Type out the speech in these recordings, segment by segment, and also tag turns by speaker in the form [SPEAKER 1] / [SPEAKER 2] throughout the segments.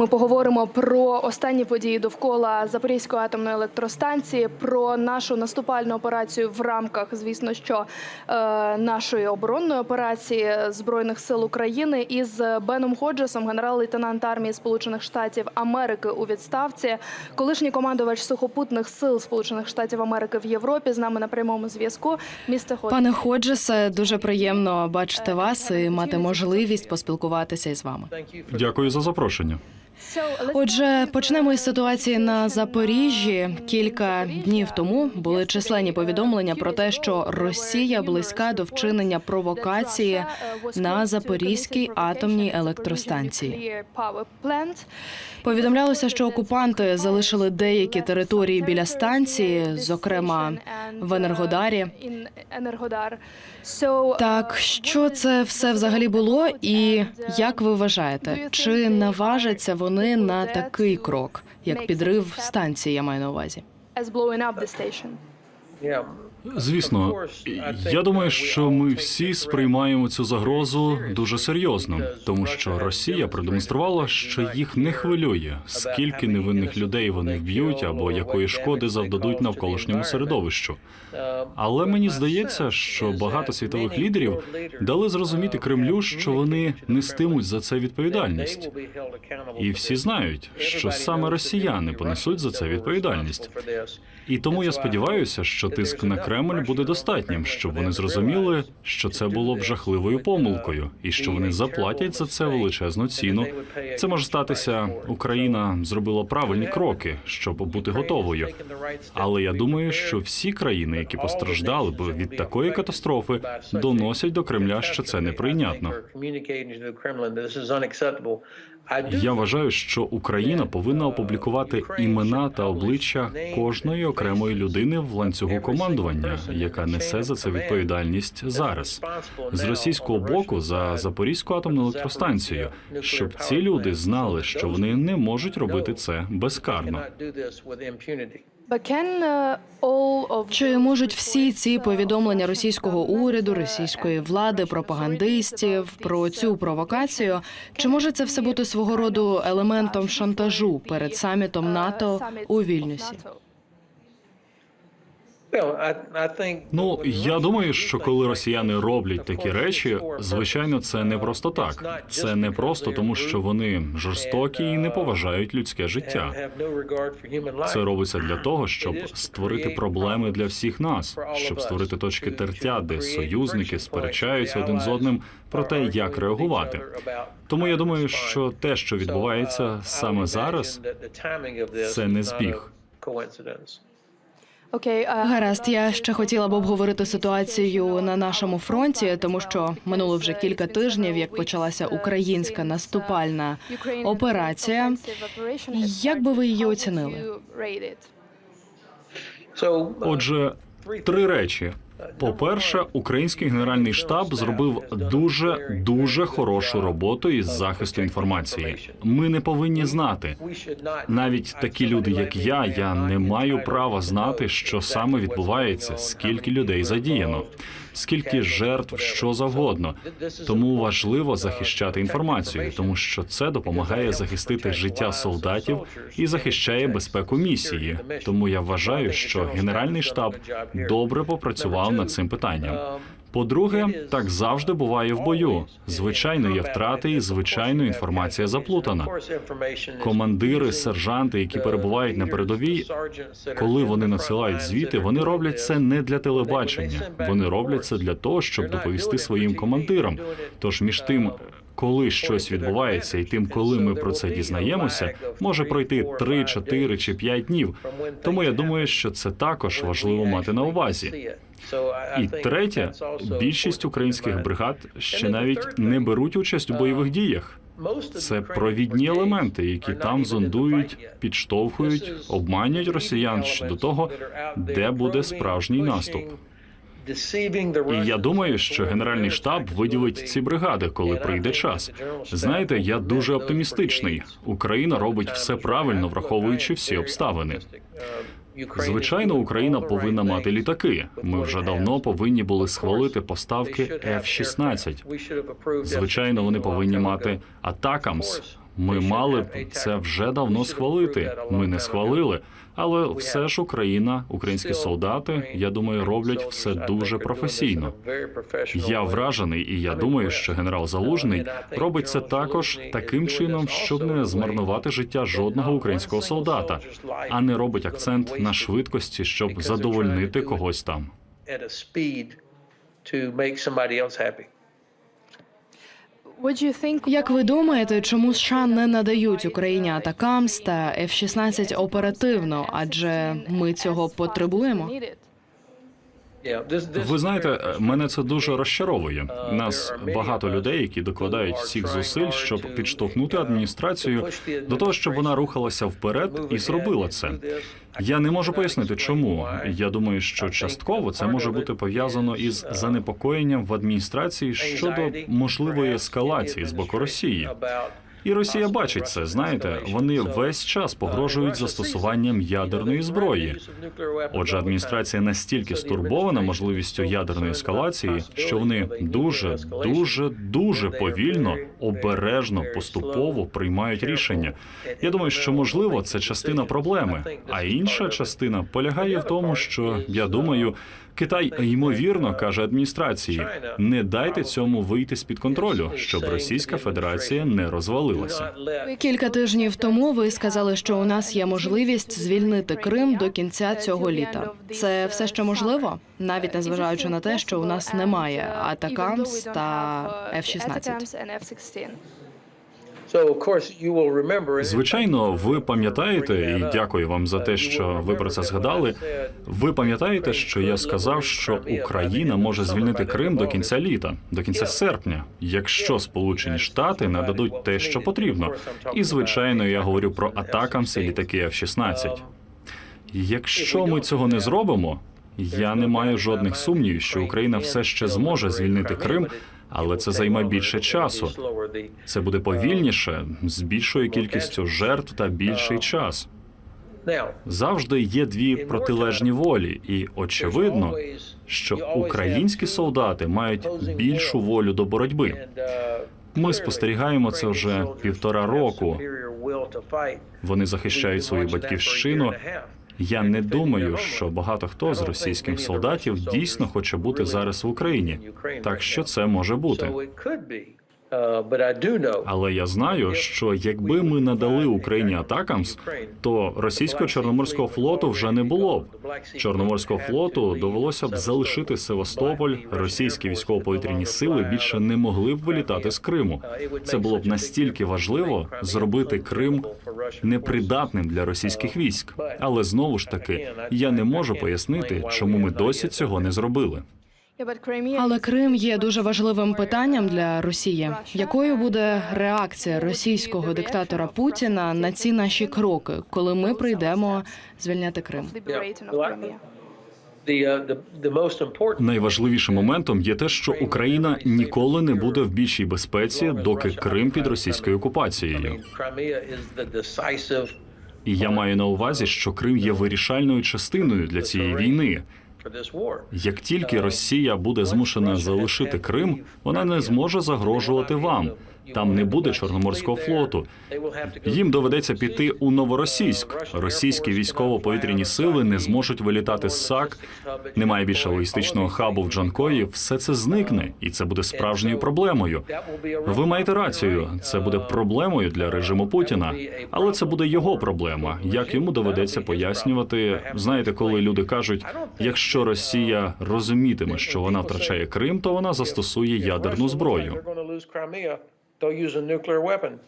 [SPEAKER 1] Ми поговоримо про останні події довкола Запорізької атомної електростанції, про нашу наступальну операцію в рамках, звісно, що е, нашої оборонної операції збройних сил України із Беном Ходжесом, генерал-лейтенант армії Сполучених Штатів Америки у відставці, колишній командувач сухопутних сил Сполучених Штатів Америки в Європі. З нами на прямому зв'язку. Місце Ходжес.
[SPEAKER 2] Пане Ходжесе, дуже приємно бачити вас і мати можливість поспілкуватися із вами.
[SPEAKER 3] Дякую за запрошення.
[SPEAKER 2] Отже, почнемо із ситуації на Запоріжжі. Кілька днів тому були численні повідомлення про те, що Росія близька до вчинення провокації на Запорізькій атомній електростанції. Повідомлялося, що окупанти залишили деякі території біля станції, зокрема в Енергодарі. Так, що це все взагалі було, і як ви вважаєте, чи наважаться вони на такий крок, як підрив станції? Я маю на увазі.
[SPEAKER 3] Звісно, я думаю, що ми всі сприймаємо цю загрозу дуже серйозно, тому що Росія продемонструвала, що їх не хвилює, скільки невинних людей вони вб'ють або якої шкоди завдадуть навколишньому середовищу. Але мені здається, що багато світових лідерів дали зрозуміти Кремлю, що вони нестимуть за це відповідальність. І всі знають, що саме росіяни понесуть за це відповідальність. І тому я сподіваюся, що тиск на Кремль буде достатнім, щоб вони зрозуміли, що це було б жахливою помилкою, і що вони заплатять за це величезну ціну. Це може статися. Україна зробила правильні кроки, щоб бути готовою. Але я думаю, що всі країни, які постраждали б від такої катастрофи, доносять до Кремля, що це неприйнятно. Я вважаю, що Україна повинна опублікувати імена та обличчя кожної окремої людини в ланцюгу командування, яка несе за це відповідальність зараз з російського боку за Запорізьку атомну електростанцію, щоб ці люди знали, що вони не можуть робити це безкарно.
[SPEAKER 1] Uh,
[SPEAKER 2] Чи можуть всі ці повідомлення російського уряду, російської влади, пропагандистів про цю провокацію? Чи може це все бути свого роду елементом шантажу перед самітом НАТО у Вільнюсі?
[SPEAKER 3] Ну я думаю, що коли росіяни роблять такі речі, звичайно, це не просто так. Це не просто тому, що вони жорстокі і не поважають людське життя. Це робиться для того, щоб створити проблеми для всіх нас, щоб створити точки тертя, де союзники сперечаються один з одним про те, як реагувати. Тому я думаю, що те, що відбувається саме зараз, це не збіг.
[SPEAKER 1] Окей,
[SPEAKER 2] Гаразд, я ще хотіла б обговорити ситуацію на нашому фронті, тому що минуло вже кілька тижнів, як почалася українська наступальна операція. Як би ви її оцінили?
[SPEAKER 3] Отже, три речі. По-перше, український генеральний штаб зробив дуже дуже хорошу роботу із захисту інформації. Ми не повинні знати. Навіть такі люди, як я, я не маю права знати, що саме відбувається, скільки людей задіяно, скільки жертв, що завгодно. Тому важливо захищати інформацію, тому що це допомагає захистити життя солдатів і захищає безпеку місії. Тому я вважаю, що генеральний штаб добре попрацював над цим питанням. По-друге, так завжди буває в бою. Звичайно, є втрати, і звичайно, інформація заплутана. Командири, сержанти, які перебувають на передовій, коли вони надсилають звіти, вони роблять це не для телебачення. Вони роблять це для того, щоб доповісти своїм командирам. Тож між тим. Коли щось відбувається, і тим, коли ми про це дізнаємося, може пройти 3, 4 чи 5 днів. Тому я думаю, що це також важливо мати на увазі. І третє, більшість українських бригад ще навіть не беруть участь у бойових діях. Це провідні елементи, які там зондують, підштовхують, обманюють росіян щодо того, де буде справжній наступ. І я думаю, що генеральний штаб виділить ці бригади, коли прийде час. Знаєте, я дуже оптимістичний. Україна робить все правильно, враховуючи всі обставини. Звичайно, Україна повинна мати літаки. Ми вже давно повинні були схвалити поставки F-16. Звичайно, вони повинні мати Атакамс. Ми мали б це вже давно схвалити. Ми не схвалили, але все ж Україна, українські солдати, я думаю, роблять все дуже професійно. Я вражений, і я думаю, що генерал Залужний робить це також таким чином, щоб не змарнувати життя жодного українського солдата, а не робить акцент на швидкості, щоб задовольнити когось там.
[SPEAKER 2] Як ви думаєте, чому США не надають Україні Атакамс та F-16 оперативно? Адже ми цього потребуємо?
[SPEAKER 3] Ви знаєте, мене це дуже розчаровує. Нас багато людей, які докладають всіх зусиль, щоб підштовхнути адміністрацію до того, щоб вона рухалася вперед і зробила це. Я не можу пояснити, чому. Я думаю, що частково це може бути пов'язано із занепокоєнням в адміністрації щодо можливої ескалації з боку Росії. І Росія бачить це. Знаєте, вони весь час погрожують застосуванням ядерної зброї. Отже, адміністрація настільки стурбована можливістю ядерної ескалації, що вони дуже, дуже, дуже повільно, обережно, поступово приймають рішення. Я думаю, що можливо це частина проблеми. А інша частина полягає в тому, що я думаю. Китай ймовірно каже адміністрації: не дайте цьому вийти з під контролю, щоб Російська Федерація не розвалилася.
[SPEAKER 2] Кілька тижнів тому ви сказали, що у нас є можливість звільнити Крим до кінця цього літа. Це все ще можливо, навіть незважаючи на те, що у нас немає Атакамс та F-16.
[SPEAKER 3] Звичайно, ви пам'ятаєте, і дякую вам за те, що ви про це згадали. Ви пам'ятаєте, що я сказав, що Україна може звільнити Крим до кінця літа, до кінця серпня, якщо Сполучені Штати нададуть те, що потрібно. І звичайно, я говорю про атакамси літаки F-16. Якщо ми цього не зробимо, я не маю жодних сумнівів, що Україна все ще зможе звільнити Крим, але це займе більше часу. Це буде повільніше, з більшою кількістю жертв та більший час. Завжди є дві протилежні волі, і очевидно, що українські солдати мають більшу волю до боротьби. Ми спостерігаємо це вже півтора року. Вони захищають свою батьківщину. Я не думаю, що багато хто з російських солдатів дійсно хоче бути зараз в Україні. Так що це може бути. Але я знаю, що якби ми надали Україні атакамс, то російського чорноморського флоту вже не було б. Чорноморського флоту довелося б залишити Севастополь. Російські військово-повітряні сили більше не могли б вилітати з Криму. Це було б настільки важливо зробити Крим непридатним для російських військ. Але знову ж таки, я не можу пояснити, чому ми досі цього не зробили.
[SPEAKER 2] Але Крим є дуже важливим питанням для Росії. Якою буде реакція російського диктатора Путіна на ці наші кроки, коли ми прийдемо звільняти Крим?
[SPEAKER 3] Найважливішим моментом є те, що Україна ніколи не буде в більшій безпеці, доки Крим під російською окупацією. І я маю на увазі, що Крим є вирішальною частиною для цієї війни. Як тільки Росія буде змушена залишити Крим, вона не зможе загрожувати вам. Там не буде чорноморського флоту. Їм доведеться піти у новоросійськ. Російські військово-повітряні сили не зможуть вилітати з САК. Немає більше логістичного хабу в Джанкої. Все це зникне, і це буде справжньою проблемою. Ви маєте рацію. Це буде проблемою для режиму Путіна, але це буде його проблема. Як йому доведеться пояснювати? Знаєте, коли люди кажуть, якщо Росія розумітиме, що вона втрачає Крим, то вона застосує ядерну зброю. they'll use a nuclear weapon.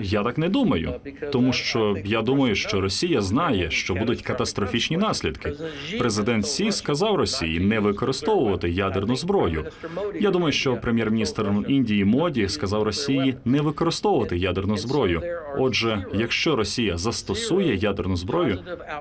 [SPEAKER 3] Я так не думаю, тому що я думаю, що Росія знає, що будуть катастрофічні наслідки. Президент Сі сказав Росії не використовувати ядерну зброю. Я думаю, що прем'єр-міністр Індії Моді сказав Росії не використовувати ядерну зброю. Отже, якщо Росія застосує ядерну зброю,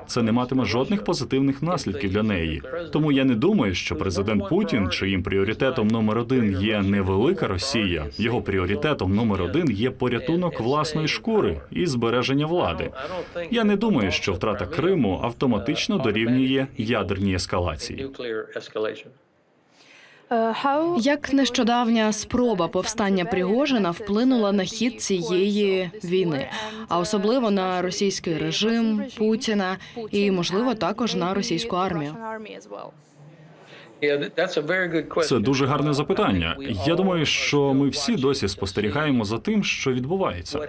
[SPEAKER 3] це не матиме жодних позитивних наслідків для неї. Тому я не думаю, що президент Путін, чиїм пріоритетом номер один є не велика Росія, його пріоритетом номер один є порятунок власної шкури і збереження влади. Я не думаю, що втрата Криму автоматично дорівнює ядерній ескалації.
[SPEAKER 2] Як нещодавня спроба повстання Пригожина вплинула на хід цієї війни, а особливо на російський режим Путіна і, можливо, також на російську армію.
[SPEAKER 3] Це дуже гарне запитання. Я думаю, що ми всі досі спостерігаємо за тим, що відбувається.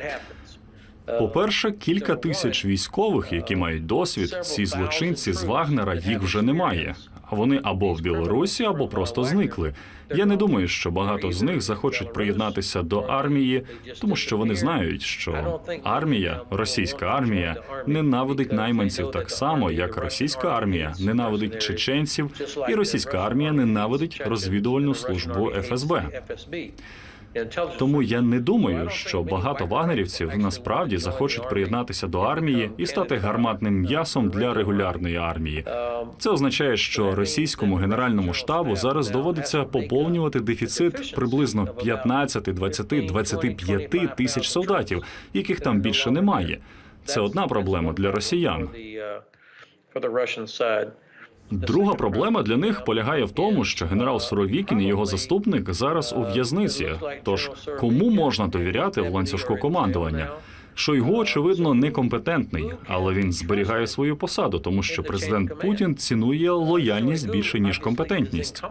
[SPEAKER 3] По-перше, кілька тисяч військових, які мають досвід, ці злочинці з Вагнера їх вже немає. Вони або в Білорусі, або просто зникли. Я не думаю, що багато з них захочуть приєднатися до армії, тому що вони знають, що армія, російська армія, ненавидить найманців так само, як російська армія ненавидить чеченців, і російська армія ненавидить розвідувальну службу ФСБ. Тому я не думаю, що багато вагнерівців насправді захочуть приєднатися до армії і стати гарматним м'ясом для регулярної армії. Це означає, що російському генеральному штабу зараз доводиться поповнювати дефіцит приблизно 15, 20, 25 тисяч солдатів, яких там більше немає. Це одна проблема для росіян. Друга проблема для них полягає в тому, що генерал Суровікін і його заступник зараз у в'язниці. Тож кому можна довіряти в ланцюжку командування? Шойгу, очевидно, некомпетентний, але він зберігає свою посаду, тому що президент Путін цінує лояльність більше ніж компетентність.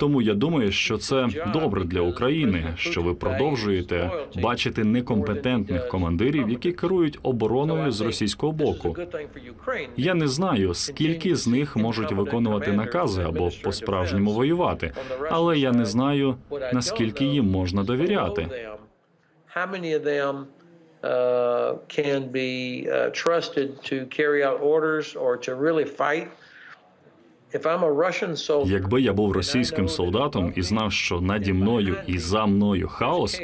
[SPEAKER 3] Тому я думаю, що це добре для України, що ви продовжуєте бачити некомпетентних командирів, які керують обороною з російського боку. Я не знаю, скільки з них можуть виконувати накази або по-справжньому воювати, але я не знаю, наскільки їм можна довіряти.
[SPEAKER 4] Uh, can be uh, trusted to carry out orders or to really fight? If I'm a Russian soldier,
[SPEAKER 3] Якби я був російським солдатом і знав, що наді мною і за мною хаос.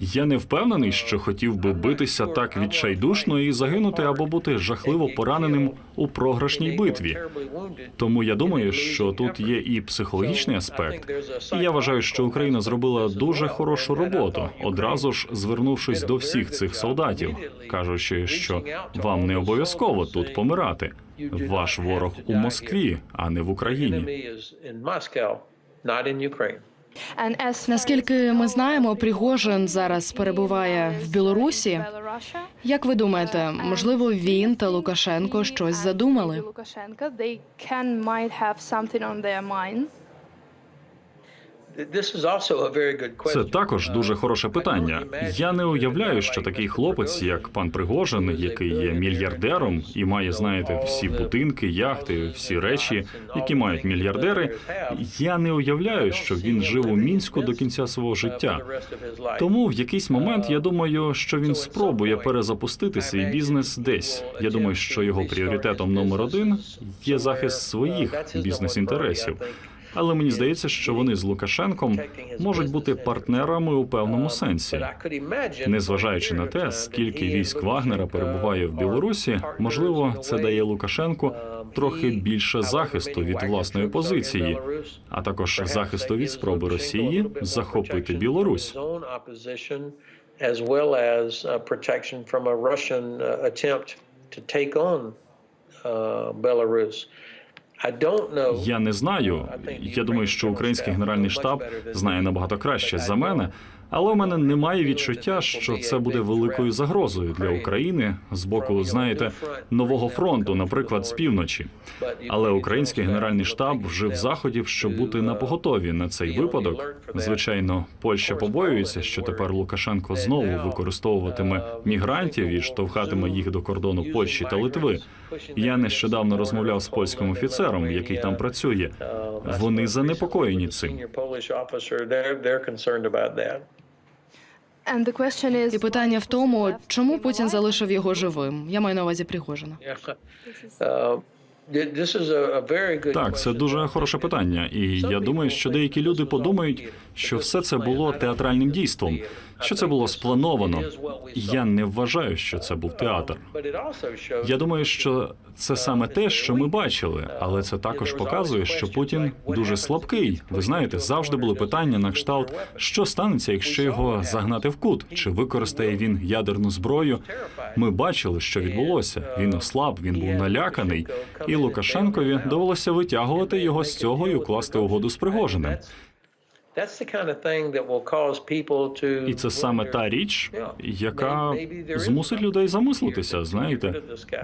[SPEAKER 3] Я не впевнений, що хотів би битися так відчайдушно і загинути або бути жахливо пораненим у програшній битві. Тому я думаю, що тут є і психологічний аспект. І я вважаю, що Україна зробила дуже хорошу роботу, одразу ж звернувшись до всіх цих солдатів, кажучи, що вам не обов'язково тут помирати. Ваш ворог у Москві, а не в Україні.
[SPEAKER 2] Наскільки ми знаємо, Пригожин зараз перебуває в Білорусі. Як ви думаєте, можливо, він та Лукашенко щось задумали?
[SPEAKER 3] Це також дуже хороше питання. Я не уявляю, що такий хлопець, як пан Пригожин, який є мільярдером і має, знаєте, всі будинки, яхти, всі речі, які мають мільярдери. Я не уявляю, що він жив у мінську до кінця свого життя. Тому в якийсь момент я думаю, що він спробує перезапустити свій бізнес десь. Я думаю, що його пріоритетом номер один є захист своїх бізнес-інтересів. Але мені здається, що вони з Лукашенком можуть бути партнерами у певному сенсі. Незважаючи на те, скільки військ Вагнера перебуває в Білорусі, можливо, це дає Лукашенку трохи більше захисту від власної позиції, а також захисту від спроби Росії захопити Білорусь.
[SPEAKER 4] as well as uh, protection from a uh, uh, Belarus.
[SPEAKER 3] Я не знаю. Я думаю, що український генеральний штаб знає набагато краще за мене. Але у мене немає відчуття, що це буде великою загрозою для України з боку, знаєте, нового фронту, наприклад, з півночі. Але український генеральний штаб вжив заходів, щоб бути на поготові на цей випадок. Звичайно, Польща побоюється, що тепер Лукашенко знову використовуватиме мігрантів і штовхатиме їх до кордону Польщі та Литви. Я нещодавно розмовляв з польським офіцером, який там працює. Вони занепокоєні цим.
[SPEAKER 2] І питання в тому, чому Путін залишив його живим? Я маю на увазі Пригожина.
[SPEAKER 3] Так, це дуже хороше питання, і я думаю, що деякі люди подумають, що все це було театральним дійством, що це було сплановано. Я не вважаю, що це був театр. Я думаю, що це саме те, що ми бачили, але це також показує, що Путін дуже слабкий. Ви знаєте, завжди були питання на кшталт, що станеться, якщо його загнати в кут, чи використає він ядерну зброю. Ми бачили, що відбулося. Він ослаб, він був наляканий, і Лукашенкові довелося витягувати його з цього і укласти угоду з Пригожиним. І це саме та річ, яка змусить людей замислитися. Знаєте,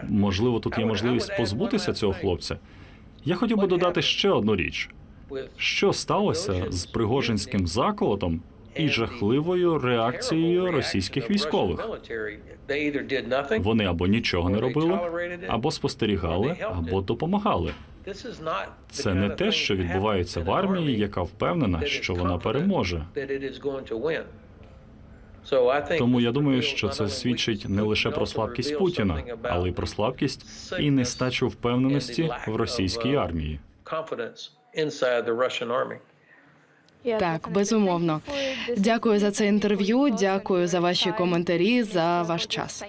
[SPEAKER 3] можливо, тут є можливість позбутися цього хлопця. Я хотів би додати ще одну річ: що сталося з пригожинським заколотом і жахливою реакцією російських військових. Вони або нічого не робили, або спостерігали, або допомагали. Це не те, що відбувається в армії, яка впевнена, що вона переможе. Тому я думаю, що це свідчить не лише про слабкість Путіна, але й про слабкість і нестачу впевненості в російській армії.
[SPEAKER 2] Так, безумовно. Дякую за це інтерв'ю. Дякую за ваші коментарі, за ваш час.